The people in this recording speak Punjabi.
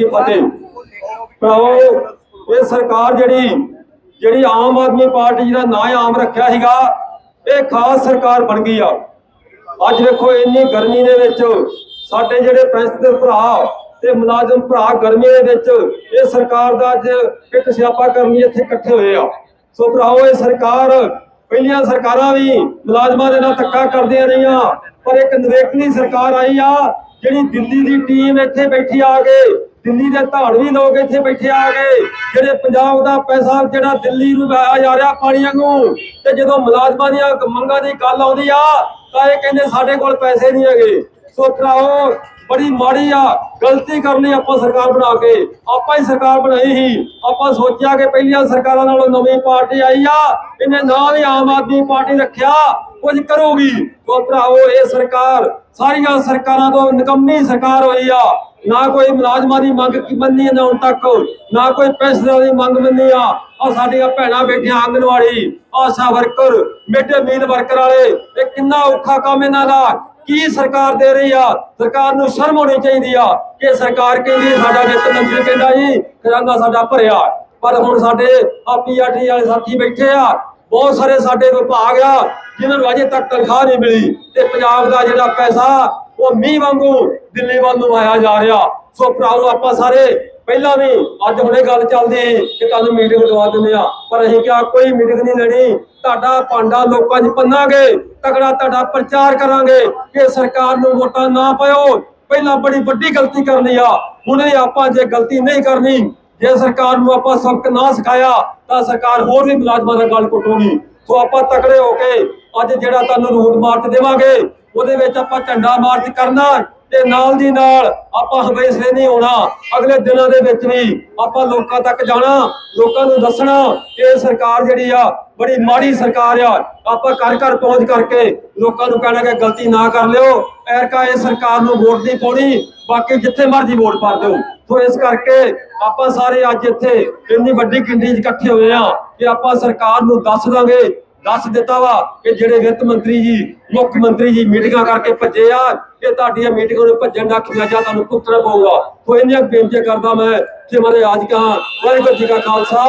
ਕੀ ਫਤਿਹ? ਭਰਾਵੋ, ਇਹ ਸਰਕਾਰ ਜਿਹੜੀ ਜਿਹੜੀ ਆਮ ਆਦਮੀ ਪਾਰਟੀ ਦਾ ਨਾਂ ਆਮ ਰੱਖਿਆ ਸੀਗਾ, ਇਹ ਖਾਸ ਸਰਕਾਰ ਬਣ ਗਈ ਆ। ਅੱਜ ਵੇਖੋ ਇੰਨੀ ਗਰਮੀ ਦੇ ਵਿੱਚ ਸਾਡੇ ਜਿਹੜੇ ਪੈਂਸਟਰ ਭਰਾ ਤੇ ਮੁਲਾਜ਼ਮ ਭਰਾ ਗਰਮੀ ਦੇ ਵਿੱਚ, ਇਹ ਸਰਕਾਰ ਦਾ ਅੱਜ ਇੱਕ ਸਿਆਪਾ ਕਰਨ ਲਈ ਇੱਥੇ ਇਕੱਠੇ ਹੋਏ ਆ। ਸੋ ਭਰਾਓ ਇਹ ਸਰਕਾਰ, ਪਹਿਲੀਆਂ ਸਰਕਾਰਾਂ ਵੀ ਮੁਲਾਜ਼ਮਾਂ ਦੇ ਨਾਲ ਧੱਕਾ ਕਰਦੀਆਂ ਰਹੀਆਂ, ਪਰ ਇੱਕ ਨਵੇਕਲੀ ਸਰਕਾਰ ਆਈ ਆ, ਜਿਹੜੀ ਦਿੱਲੀ ਦੀ ਟੀਮ ਇੱਥੇ ਬੈਠੀ ਆ ਕੇ ਦਿੱਲੀ ਦੇ ਧਾੜਵੀ ਲੋਕ ਇੱਥੇ ਬੈਠੇ ਆ ਗਏ ਜਿਹੜੇ ਪੰਜਾਬ ਦਾ ਪੈਸਾ, ਜਿਹੜਾ ਦਿੱਲੀ ਨੂੰ ਵਹਾਇਆ ਜਾ ਰਿਹਾ ਪਾਣੀ ਵਾਂਗੂ, ਤੇ ਜਦੋਂ ਮੁਲਾਜ਼ਮਾਂ ਦੀਆਂ ਮੰਗਾਂ ਦੀ ਗੱਲ ਆਉਂਦੀ ਆ, ਤਾਂ ਇਹ ਕਹਿੰਦੇ ਸਾਡੇ ਕੋਲ ਪੈਸੇ ਨਹੀਂ ਹੈਗੇ। ਸੋ ਭਰਾਓ ਬੜੀ ਮਾੜੀ ਆ, ਗਲਤੀ ਕਰ ਲਈ ਆਪਾਂ ਸਰਕਾਰ ਬਣਾ ਕੇ। ਆਪਾਂ ਹੀ ਸਰਕਾਰ ਬਣਾਈ ਸੀ। ਆਪਾਂ ਸੋਚਿਆ ਕਿ ਪਹਿਲੀਆਂ ਸਰਕਾਰਾਂ ਨਾਲੋਂ ਨਵੀਂ ਪਾਰਟੀ ਆਈ ਆ, ਇਹਨੇ ਨਾਂ ਵੀ ਆਮ ਆਦਮੀ ਪਾਰਟੀ ਰੱਖਿਆ, ਕੁਝ ਕਰੂਗੀ। ਸੋ ਭਰਾਓ ਇਹ ਸਰਕਾਰ, ਸਾਰੀਆਂ ਸਰਕਾਰਾਂ ਤੋਂ ਨਿਕੰਮੀ ਸਰਕਾਰ ਹੋਈ ਆ। ਨਾ ਕੋਈ ਮੁਲਾਜ਼ਮਾਂ ਦੀ ਮੰਗ ਕੀ ਮੰਨੀ ਨਾ ਹੁਣ ਤੱਕ? ਨਾ ਕੋਈ ਪੈਨਸ਼ਨਾਂ ਦੀ ਮੰਗ ਮੰਨੀ ਆ? ਆ ਸਾਡੀਆਂ ਭੈਣਾਂ ਬੈਠੀਆਂ anganwadi ASHA worker, mid meal worker ਵਾਲੇ, ਇਹ ਕਿੰਨਾ ਔਖਾ ਕੰਮ ਇਹਨਾਂ ਦਾ? ਕੀ ਸਰਕਾਰ ਦੇ ਰਹੀ ਆ? ਸਰਕਾਰ ਨੂੰ ਸ਼ਰਮ ਹੋਣੀ ਚਾਹੀਦੀ ਆ ਕਿ ਸਰਕਾਰ ਕਹਿੰਦੀ ਸਾਡਾ ਵਿੱਤ ਮੰਤਰੀ ਕਹਿੰਦਾ ਜੀ, ਖਜ਼ਾਨਾ ਸਾਡਾ ਭਰਿਆ। ਪਰ ਹੁਣ ਸਾਡੇ ਆ ਪੀਆਰਟੀ ਵਾਲੇ ਸਾਥੀ ਬੈਠੇ ਆ, ਬਹੁਤ ਸਾਰੇ ਸਾਡੇ ਵਿਭਾਗ ਆ, ਜਿਨ੍ਹਾਂ ਨੂੰ ਅਜੇ ਤੱਕ ਤਨਖਾਹ ਨਹੀਂ ਮਿਲੀ। ਤੇ ਪੰਜਾਬ ਦਾ ਜਿਹੜਾ ਪੈਸਾ ਉਹ ਮੀਂਹ ਵਾਂਗੂ ਦਿੱਲੀ ਵੱਲ ਨੂੰ ਆਇਆ ਜਾ ਰਿਹਾ। ਸੋ ਭਰਾਓ ਆਪਾਂ ਸਾਰੇ ਪਹਿਲਾਂ ਵੀ ਅੱਜ ਹੁਣੇ ਗੱਲ ਚੱਲਦੀ ਕਿ ਤੁਹਾਨੂੰ ਮੀਟਿੰਗ ਲਵਾ ਦਿੰਦੇ ਆ ਪਰ ਅਸੀਂ ਕਿਹਾ, ਕੋਈ ਮੀਟਿੰਗ ਨਹੀਂ ਲੈਣੀ। ਤੁਹਾਡਾ ਭਾਂਡਾ ਲੋਕਾਂ 'ਚ ਪੰਨਾਂਗੇ ਤਗੜਾ ਤੁਹਾਡਾ ਪ੍ਰਚਾਰ ਕਰਾਂਗੇ ਕਿ ਸਰਕਾਰ ਨੂੰ ਵੋਟਾਂ ਨਾ ਪਾਇਓ। ਪਹਿਲਾਂ ਬੜੀ ਵੱਡੀ ਗਲਤੀ ਕਰ ਲਈ ਆ। ਹੁਣੇ ਆਪਾਂ ਜੇ ਗਲਤੀ ਨਹੀਂ ਕਰਨੀ, ਜੇ ਸਰਕਾਰ ਨੂੰ ਆਪਾਂ ਸਬਕ ਨਾ ਸਿਖਾਇਆ, ਤਾਂ ਸਰਕਾਰ ਹੋਰ ਵੀ ਮੁਲਾਜ਼ਮਾਂ ਦਾ ਗੱਲ ਕੁੱਟੂਗੀ। ਸੋ ਆਪਾਂ ਤਕੜੇ ਹੋ ਕੇ ਅੱਜ ਜਿਹੜਾ ਤੁਹਾਨੂੰ ਰੂਟ ਮਾਰਚ ਦੇਵਾਂਗੇ, ਉਹਦੇ ਵਿੱਚ ਆਪਾਂ ਝੰਡਾ ਮਾਰਚ ਕਰਨਾ ਤੇ ਨਾਲ ਦੀ ਨਾਲ ਆਪਾਂ ਹਵੇਸਲੇ ਨਹੀਂ ਹੋਣਾ। ਅਗਲੇ ਦਿਨਾਂ ਦੇ ਵਿੱਚ ਵੀ ਆਪਾਂ ਲੋਕਾਂ ਤੱਕ ਜਾਣਾ, ਲੋਕਾਂ ਨੂੰ ਦੱਸਣਾ ਕਿ ਇਹ ਸਰਕਾਰ ਜਿਹੜੀ ਆ, ਬੜੀ ਮਾੜੀ ਸਰਕਾਰ ਆ। ਆਪਾਂ ਘਰ ਘਰ ਪਹੁੰਚ ਕਰਕੇ ਲੋਕਾਂ ਨੂੰ ਕਹਿਣਾ ਕਿ ਗਲਤੀ ਨਾ ਕਰ ਲਿਓ। ਐਰਕਾ ਇਹ ਸਰਕਾਰ ਨੂੰ ਵੋਟ ਨਹੀਂ ਪਾਉਣੀ, ਬਾਕੀ ਜਿੱਥੇ ਮਰਜ਼ੀ ਵੋਟ ਪਾ ਦਿਓ। ਸੋ ਇਸ ਕਰਕੇ ਆਪਾਂ ਸਾਰੇ ਅੱਜ ਇੱਥੇ ਇੰਨੀ ਵੱਡੀ ਗਿਣਤੀ 'ਚ ਇਕੱਠੇ ਹੋਏ ਆ ਕਿ ਆਪਾਂ ਸਰਕਾਰ ਨੂੰ ਦੱਸ ਦਾਂਗੇ ਦੱਸ ਦਿੱਤਾ ਵਾ ਕਿ ਜਿਹੜੇ ਵਿੱਤ ਮੰਤਰੀ ਜੀ, ਮੁੱਖ ਮੰਤਰੀ ਜੀ ਮੀਟਿੰਗਾਂ ਕਰਕੇ ਭੱਜੇ ਆ, ਇਹ ਤੁਹਾਡੀਆਂ ਮੀਟਿੰਗਾਂ ਨੂੰ ਭੱਜਣ ਦਾ ਖਿਆਜਾ ਤੁਹਾਨੂੰ ਭੁਗਤਣਾ ਪਊਗਾ। ਕੋਈ ਇੰਨੀਆਂ ਬੇਨਤੀ ਕਰਦਾ ਮੈਂ ਕਿ ਮਹਾਰਾਜ ਅੱਜ ਕਹਾਂ। ਵਾਹਿਗੁਰੂ ਜੀ ਕਾ ਖਾਲਸਾ।